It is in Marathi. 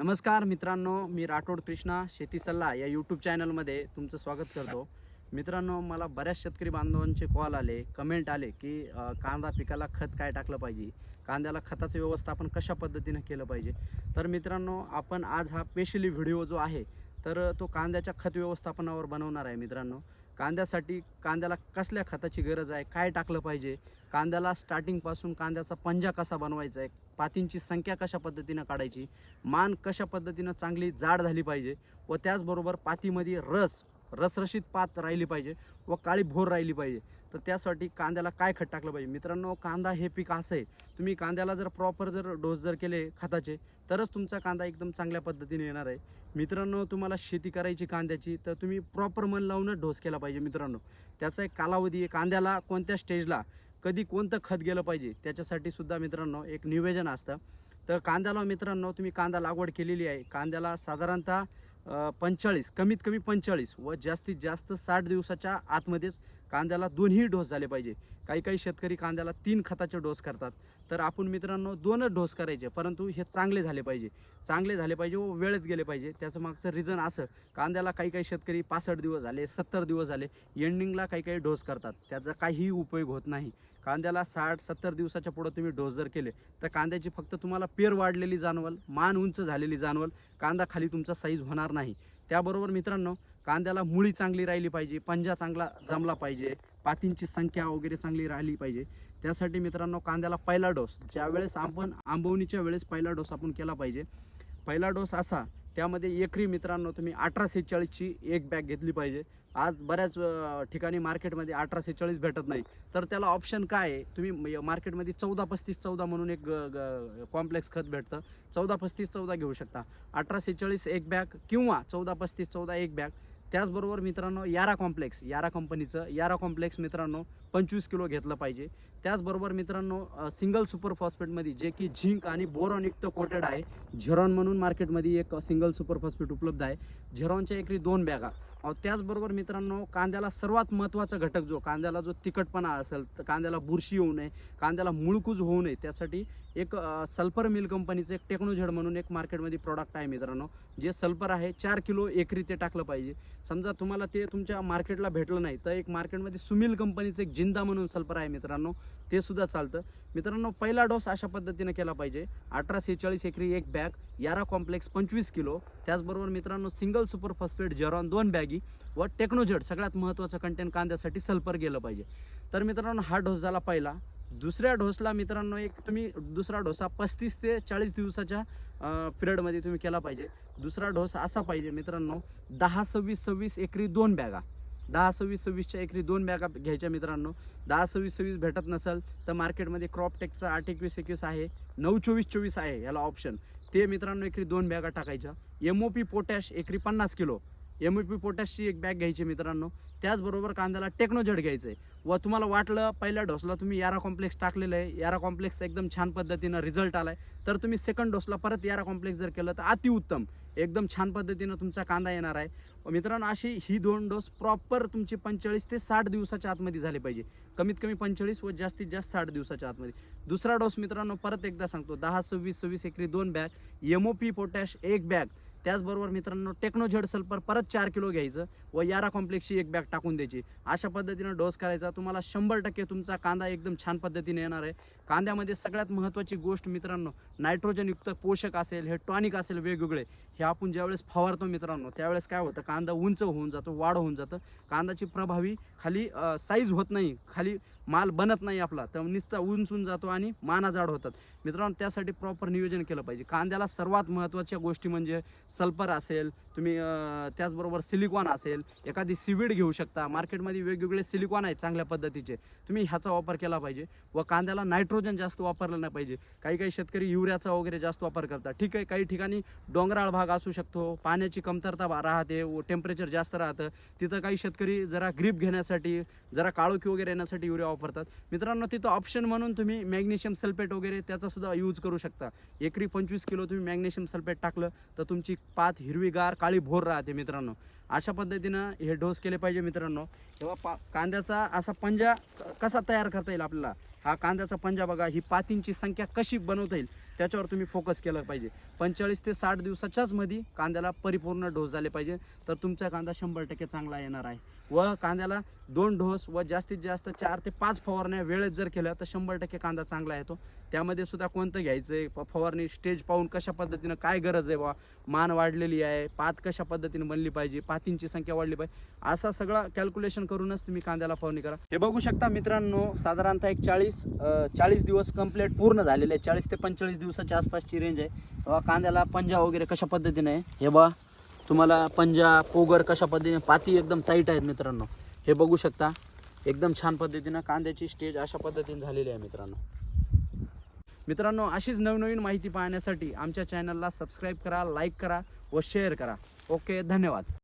नमस्कार मित्रांनो मी राठोड कृष्णा शेती सल्ला या यूट्यूब चॅनलमध्ये तुमचं स्वागत करतो. मित्रांनो मला बऱ्याच शेतकरी बांधवांचे कॉल आले कमेंट आले की कांदा पिकाला खत काय टाकलं पाहिजे? कांद्याला खताचं व्यवस्थापन कशा पद्धतीनं केलं पाहिजे? तर मित्रांनो आपण आज हा स्पेशली व्हिडिओ जो आहे तर तो कांद्याच्या खत व्यवस्थापनावर बनवणार आहे मित्रांनो. कांद्यासाठी कांद्याला कसल्या खताची गरज आहे? काय टाकलं पाहिजे? कांद्याला स्टार्टिंगपासून कांद्याचा पंजा कसा बनवायचा आहे? पातींची संख्या कशा पद्धतीनं काढायची? मान कशा पद्धतीनं चांगली जाड झाली पाहिजे? व त्याचबरोबर पातीमध्ये रस रसरशीत पात राहिली पाहिजे व काळी भोर राहिली पाहिजे. तर त्यासाठी कांद्याला काय खत टाकलं पाहिजे? मित्रांनो कांदा हे पीक असं आहे. तुम्ही कांद्याला जर प्रॉपर जर डोस जर केले खताचे तरच तुमचा कांदा एकदम चांगल्या पद्धतीने येणार आहे. मित्रांनो तुम्हाला शेती करायची कांद्याची तर तुम्ही प्रॉपर मन लावूनच डोस केला पाहिजे मित्रांनो. त्याचा एक कालावधी आहे. कांद्याला कोणत्या स्टेजला कधी कोणतं खत गेलं पाहिजे त्याच्यासाठी सुद्धा मित्रांनो एक निवेदन असतं. तर कांद्याला मित्रांनो तुम्ही कांदा लागवड केलेली आहे. कांद्याला साधारणतः पंचेचाळीस कमीत कमी पंचेचाळीस व जास्तीत जास्त साठ दिवसाच्या आतमध्येच कांद्याला दोन्ही डोस झाले पाहिजे. काही काही शेतकरी कांद्याला तीन खताचे डोस करतात. तर आपण मित्रांनो दोनच डोस करायचे परंतु हे चांगले झाले पाहिजे. चांगले झाले पाहिजे व वेळेत गेले पाहिजे. त्याचं मागचं रिझन असं कांद्याला काही काही शेतकरी पासष्ट दिवस झाले सत्तर दिवस झाले एंडिंगला काही काही डोस करतात. त्याचा काहीही उपयोग होत नाही. कांद्याला साठ सत्तर दिवसाच्या पुढं तुम्ही डोस जर केले तर कांद्याची फक्त तुम्हाला पेर वाढलेली जाणवल मान उंच झालेली जाणवल कांदा खाली तुमचा साईज होणार नाही. त्याबरोबर मित्रांनो कांद्याला मुळी चांगली राहिली पाहिजे पंजा चांगला जमला पाहिजे पातींची संख्या वगैरे चांगली राहिली पाहिजे. त्यासाठी मित्रांनो कांद्याला पहिला डोस ज्यावेळेस आपण आंबवणीच्या वेळेस पहिला डोस आपण केला पाहिजे. पहिला डोस असा त्यामध्ये एकरी मित्रांनो तुम्ही अठरा सेहेचाळीसची एक बॅग घेतली पाहिजे. आज बऱ्याच ठिकाणी मार्केटमध्ये अठरा सेहेचाळीस भेटत नाही. तर त्याला ऑप्शन काय आहे? तुम्ही म- मार्केटमध्ये चौदा पस्तीस चौदा म्हणून एक कॉम्प्लेक्स खत भेटतं. चौदा पस्तीस चौदा घेऊ शकता. अठरा सेहेचाळीस एक बॅग किंवा चौदा पस्तीस चौदा एक बॅग त्याचबरोबर मित्रांनो यारा कॉम्प्लेक्स यारा कंपनीचं यारा कॉम्प्लेक्स मित्रांनो पंचवीस किलो घेतलं पाहिजे. त्याचबरोबर मित्रांनो सिंगल सुपर फॉस्फेटमध्ये जे की झिंक आणि बोरॉनयुक्त कोटेड आहे. झेरॉन म्हणून मार्केटमध्ये एक सिंगल सुपर फॉस्फेट उपलब्ध आहे. झेरॉनच्या एकरी दोन बॅगा. अहो, त्याचबरोबर मित्रांनो कांद्याला सर्वात महत्त्वाचा घटक जो कांद्याला जो तिखटपणा असेल तर कांद्याला बुरशी होऊ नये कांद्याला मुळकूज होऊ नये त्यासाठी एक सल्फर मिल कंपनीचं एक टेक्नोझेड म्हणून एक मार्केटमध्ये प्रॉडक्ट आहे मित्रांनो जे सल्फर आहे चार किलो एकरी ते टाकलं पाहिजे. समजा तुम्हाला ते तुमच्या मार्केटला भेटलं नाही तर एक मार्केटमध्ये सुमिल कंपनीचं एक जिंदा म्हणून सल्फर आहे मित्रांनो ते सुद्धा चालतं. मित्रांनो पहिला डोस अशा पद्धतीने केला पाहिजे अठरा सेहेचाळीस एकरी एक बॅग यारा कॉम्प्लेक्स पंचवीस किलो त्याचबरोबर मित्रांनो सिंगल सुपर फॉस्फेट जेरॉन दोन बॅग व टेक्नोजेड सगळ्यात महत्त्वाचं कंटेंट कांद्यासाठी सल्फर गेलं पाहिजे. तर मित्रांनो हा डोस झाला पहिला. दुसऱ्या डोसला मित्रांनो एक तुम्ही दुसरा डोसा पस्तीस ते चाळीस दिवसाच्या पिरियडमध्ये तुम्ही केला पाहिजे. दुसरा डोस असा पाहिजे मित्रांनो दहा सव्वीस सव्वीस एकरी दोन बॅगा. दहा सव्वीस सव्वीसच्या एकरी दोन बॅगा घ्यायच्या मित्रांनो. दहा सव्वीस सव्वीस भेटत नसेल तर मार्केटमध्ये क्रॉपटेकचा आठ एकवीस एकवीस आहे नऊ चोवीस चोवीस आहे याला ऑप्शन ते मित्रांनो एकरी दोन बॅगा टाकायच्या. एम ओ पी पोटॅश एकरी पन्नास किलो. एम ओ पी पोटॅशची एक बॅग घ्यायची मित्रांनो. त्याचबरोबर कांद्याला टेक्नोझेड घ्यायचं आहे व तुम्हाला वाटलं पहिल्या डोसला तुम्ही यारा कॉम्प्लेक्स टाकलेलं आहे. यारा कॉम्प्लेक्स एकदम छान पद्धतीनं रिझल्ट आला आहे तर तुम्ही सेकंड डोसला परत यारा कॉम्प्लेक्स जर केलं तर अतिउत्तम एकदम छान पद्धतीनं तुमचा कांदा येणार आहे. मित्रांनो अशी ही दोन डोस प्रॉपर तुमची पंचेचाळीस ते साठ दिवसाच्या आतमध्ये झाले पाहिजे. कमीत कमी पंचेचाळीस व जास्तीत जास्त साठ दिवसाच्या आतमध्ये. दुसरा डोस मित्रांनो परत एकदा सांगतो. दहा सव्वीस सव्वीस एकरी दोन bag M O P potash एक बॅग त्याचबरोबर मित्रांनो टेक्नोझेड सल्फर परत चार किलो घ्यायचं व यारा कॉम्प्लेक्सची एक बॅग टाकून द्यायची. अशा पद्धतीनं डोस करायचा. तुम्हाला शंभर टक्के तुमचा कांदा एकदम छान पद्धतीने येणार आहे. कांद्यामध्ये सगळ्यात महत्त्वाची गोष्ट मित्रांनो नायट्रोजनयुक्त पोषक असेल हे टॉनिक असेल वेगवेगळे हे आपण ज्यावेळेस फवारतो मित्रांनो त्यावेळेस काय होतं? कांदा उंच होऊन जातो वाढ होऊन जातं. कांद्याची प्रभावी खाली साईज होत नाही. खाली माल बनत नाही आपला तर नुसता उंचून जातो आणि माना जाड होतात. मित्रांनो त्यासाठी प्रॉपर नियोजन केलं पाहिजे. कांद्याला सर्वात महत्त्वाच्या गोष्टी म्हणजे सल्फर असेल तुम्ही त्याचबरोबर सिलिकॉन असेल एखादी सिविड घेऊ शकता. मार्केटमध्ये वेगवेगळे सिलिकॉन आहेत चांगल्या पद्धतीचे. तुम्ही ह्याचा वापर केला पाहिजे व कांद्याला नायट्रोजन जास्त वापरलं नाही पाहिजे. काही काही शेतकरी युरियाचा वगैरे जास्त वापर करतात. ठीक आहे काही ठिकाणी डोंगराळ भाग असू शकतो. पाण्याची कमतरता राहते व टेम्परेचर जास्त राहतं. तिथं काही शेतकरी जरा ग्रीप घेण्यासाठी जरा काळोखी वगैरे येण्यासाठी युरिया वापरतात. मित्रांनो तिथं ऑप्शन म्हणून तुम्ही मॅग्नेशियम सल्फेट वगैरे त्याचा सुद्धा यूज करू शकता. एकरी पंचवीस किलो तुम्ही मॅग्नेशियम सल्फेट टाकलं तर तुमची पात हिरवीगार काळी भोर राहते मित्रांनो. अशा पद्धतीनं हे डोस केले पाहिजे मित्रांनो. तेव्हा पा कांद्याचा असा पंजा कसा तयार करता येईल आपल्याला? हा कांद्याचा पंजा बघा ही पातींची संख्या कशी बनवता येईल त्याच्यावर तुम्ही फोकस केलं पाहिजे. पंचेचाळीस ते साठ दिवसाच्याच मध्ये कांद्याला परिपूर्ण डोस झाले पाहिजे. तर तुमचा कांदा शंभर टक्के चांगला येणार आहे. व कांद्याला दोन डोस व जास्तीत जास्त चार ते पाच फवारण्या वेळेत जर केल्या तर शंभर टक्के कांदा चांगला येतो. त्यामध्ये सुद्धा कोणतं घ्यायचं आहे? फवारणी स्टेज पाहून कशा पद्धतीनं काय गरज आहे बा? मान वाढलेली आहे पात कशा पद्धतीनं बनली पाहिजे? पात पातींची संख्या वाढली पाहिजे. असा सगळा कॅल्क्युलेशन करूनच तुम्ही कांद्याला फवारणी करा. हे बघू शकता मित्रांनो साधारणतः एक चाळीस चाळीस दिवस कंप्लीट पूर्ण झालेले आहे. चाळीस ते पंचेचाळीस दिवसाच्या आसपासची रेंज आहे. तेव्हा कांद्याला पंजा वगैरे कशा पद्धतीने आहे? हे बा तुम्हाला पंजा पोगर कशा पद्धतीने पाती एकदम टाईट आहेत मित्रांनो. हे बघू शकता एकदम छान पद्धतीनं कांद्याची स्टेज अशा पद्धतीने झालेली आहे मित्रांनो. मित्रांनो अशीच नवनवीन माहिती पाहण्यासाठी आमच्या चॅनलला सबस्क्राईब करा लाईक करा व शेअर करा. ओके धन्यवाद.